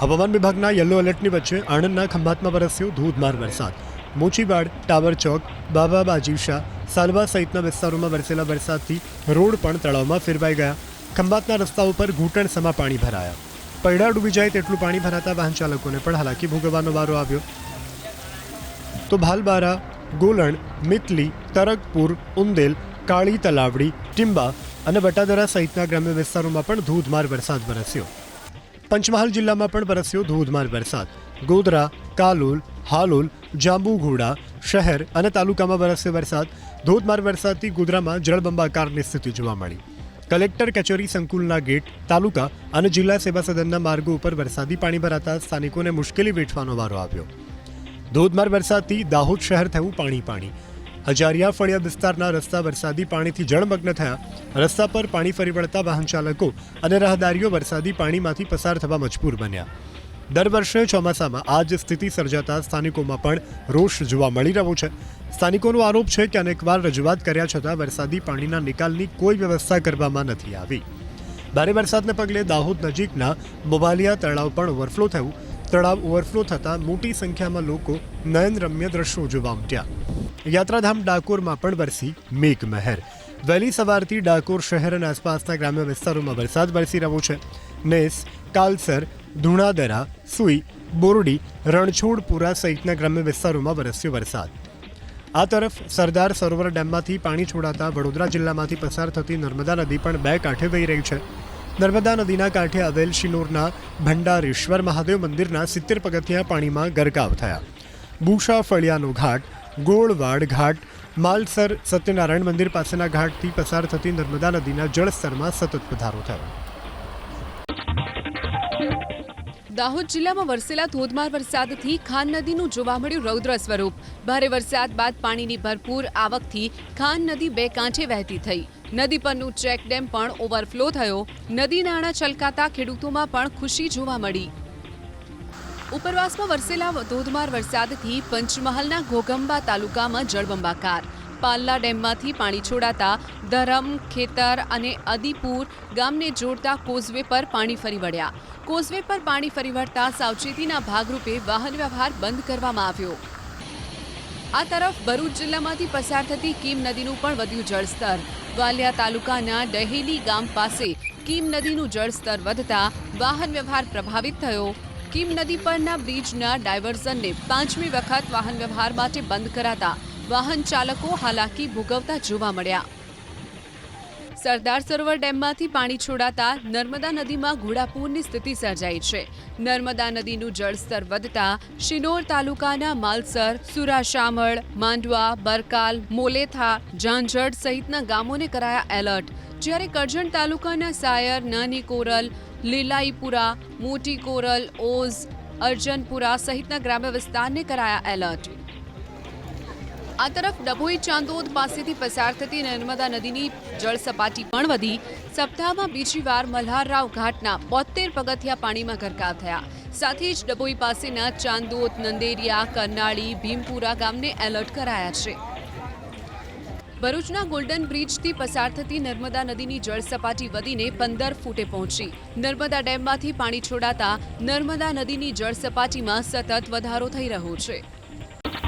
હવામાન વિભાગના યલો એલર્ટની વચ્ચે આણંદના ખંભાતમાં વરસ્યો ધોધમાર વરસાદ. મોચીવાડ, ટાવર ચોક બાબા બાજીવશા સાલવા સહિતના વિસ્તારોમાં વરસેલા વરસાદથી રોડ પણ તળાવમાં ફેરવાઈ ગયા. ખંભાતના રસ્તા ઉપર ઘૂંટણ ઘૂંટણસમા પાણી ભરાયા. પૈડા ડૂબી જાય તેટલું પાણી ભરાતા વાહન ચાલકોને પણ હાલાકી ભોગવવાનો વારો આવ્યો. તો ભાલબારા, ગોલણ, મિતલી તરકપુર ઉંદેલ, કાળી તલાવડી, ટિંબા અને વટાદરા સહિતના ગ્રામ્ય વિસ્તારોમાં પણ ધોધમાર વરસાદ વરસ્યો. પંચમહાલ જિલ્લામાં પણ વરસ્યો ધોધમાર વરસાદ. ગોધરા, કાલોલ, હાલોલ, જાંબુઘોડા શહેર અને તાલુકામાં વરસ્યો વરસાદ. ધોધમાર વરસાદથી ગોધરામાં જળબંબાકારની સ્થિતિ જોવા મળી. કલેક્ટર કચેરી સંકુલના ગેટ, તાલુકા અને જિલ્લા સેવા સદનના માર્ગો ઉપર વરસાદી પાણી ભરાતા સ્થાનિકોને મુશ્કેલી વેઠવાનો વારો આવ્યો. ધોધમાર વરસાદથી દાહોદ શહેર થયું પાણી પાણી. હજારિયા ફળિયા વિસ્તારના રસ્તા વરસાદી પાણીથી જળમગ્ન થયા. રસ્તા પર પાણી ફરી વળતા વાહન ચાલકો અને રાહદારીઓ વરસાદી પાણીમાંથી પસાર થવા મજબૂર બન્યા. દર વર્ષે ચોમાસામાં આ જ સ્થિતિ સર્જાતા સ્થાનિકોમાં પણ રોષ જોવા મળી રહ્યો છે. સ્થાનિકોનો આરોપ છે કે અનેકવાર રજૂઆત કર્યા છતાં વરસાદી પાણીના નિકાલની કોઈ વ્યવસ્થા કરવામાં નથી આવી. ભારે વરસાદને પગલે દાહોદ નજીકના મોબાલિયા તળાવ પણ ઓવરફ્લો થયું. તળાવ ઓવરફ્લો થતાં મોટી સંખ્યામાં લોકો નયનરમ્ય દ્રશ્યો જોવા ઉમટ્યા યાત્રાધામ ડાકોરમાં પણ વરસી મેઘમહેર. વહેલી સવારથી ડાકોર શહેર અને આસપાસના ગ્રામ્ય વિસ્તારોમાં વરસાદ વરસી રહ્યો છે. નેસ, કાલસર, ધુણાદરા, સુઈ, બોરડી રણછોડપુરા સહિતના ગ્રામ્ય વિસ્તારોમાં વરસ્યો વરસાદ. આ તરફ સરદાર સરોવર ડેમમાંથી પાણી છોડાતા વડોદરા જિલ્લામાંથી પસાર થતી નર્મદા નદી પણ બે કાંઠે વહી રહી છે. નર્મદા નદીના કાંઠે આવેલ શિનોરના ભંડારેશ્વર મહાદેવ મંદિરના સિત્તેર પગથિયા પાણીમાં ગરકાવ થયા. બુશા ફળિયાનો ઘાટ ગોળવાડ ઘાટ, માલસર સત્યનારાયણ મંદિર પાસેના ઘાટથી પસાર થતી નર્મદા નદીના જળસ્તરમાં સતત વધારો થયો. દાહોદ જિલ્લામાં વરસેલા ધોધમાર વરસાદથી ખાન નદીનું જોવા મળ્યું રૌદ્ર સ્વરૂપ. ભારે વરસાદ બાદ પાણીની ભરપૂર આવકથી ખાન નદી બે કાંઠે વહેતી થઈ. નદી પરનું ચેક ડેમ પણ ઓવરફ્લો થયો. નદી નાણાં છલકાતા ખેડૂતોમાં પણ ખુશી જોવા મળી. ઉપરવાસમાં વરસેલા ધોધમાર વરસાદથી પંચમહાલના ઘોગંબા તાલુકામાં જળબંબાકાર. પાલ્લા ડેમમાંથી પાણી છોડાતા ધરમ, ખેતર અને અદીપુર ગામને જોડતા કોઝવે પર પાણી ફરી વળ્યા. કોઝવે પર પાણી ફરી વળતા સાવચેતીના ભાગરૂપે વાહન વ્યવહાર બંધ કરવામાં આવ્યો. આ તરફ ભરૂચ જિલ્લામાંથી પસાર થતી કીમ નદીનું પણ વધ્યું જળસ્તર. વાલિયા તાલુકાના ડહેલી ગામ પાસે કીમ નદીનું જળસ્તર વધતા વાહન વ્યવહાર પ્રભાવિત થયો. કીમ નદી પરના બ્રિજના ડાયવર્ઝનને પાંચમી વખત વાહન વ્યવહાર માટે બંધ કરાતા વાહન ચાલકો હાલાકી ભોગવતા જોવા મળ્યા. સરદાર સરોવર ડેમમાંથી પાણી છોડાતા નર્મદા નદીમાં ઘોડાપૂરની સ્થિતિ સર્જાઈ છે. નર્મદા નદીનું જળસ્તર વધતા શિનોર તાલુકાના માલસર, સુરાશામળ, માંડવા, બરકાલ, મોલેથા ઝાંઝડ સહિતના ગામોને કરાયા એલર્ટ. જ્યારે કરજણ તાલુકાના સાયર, નાની કોરલ, લીલાઈપુરા, મોટી કોરલ, ઓઝ, અર્જનપુરા સહિતના ગ્રામ્ય વિસ્તારને કરાયા એલર્ટ. આ તરફ ડભોઈ ચાંદોદ પાસેથી પસાર થતી નર્મદા નદીની જળસપાટી પણ વધી. સપ્તાહમાં બીજી વાર મલ્હારરાવ ઘાટના બોતેર પગથિયા પાણીમાં ગરકાવ થયા. સાથે જ ડભોઈ પાસેના ચાંદોદ, નંદેરિયા, કરનાળી, ભીમપુરા ગામને એલર્ટ કરાયા છે. ભરૂચના ગોલ્ડન બ્રિજથી પસાર થતી નર્મદા નદીની જળ સપાટી વધીને પંદર ફૂટે પહોંચી. નર્મદા ડેમમાંથી પાણી છોડાતા નર્મદા નદીની જળ સપાટીમાં સતત વધારો થઈ રહ્યો છે.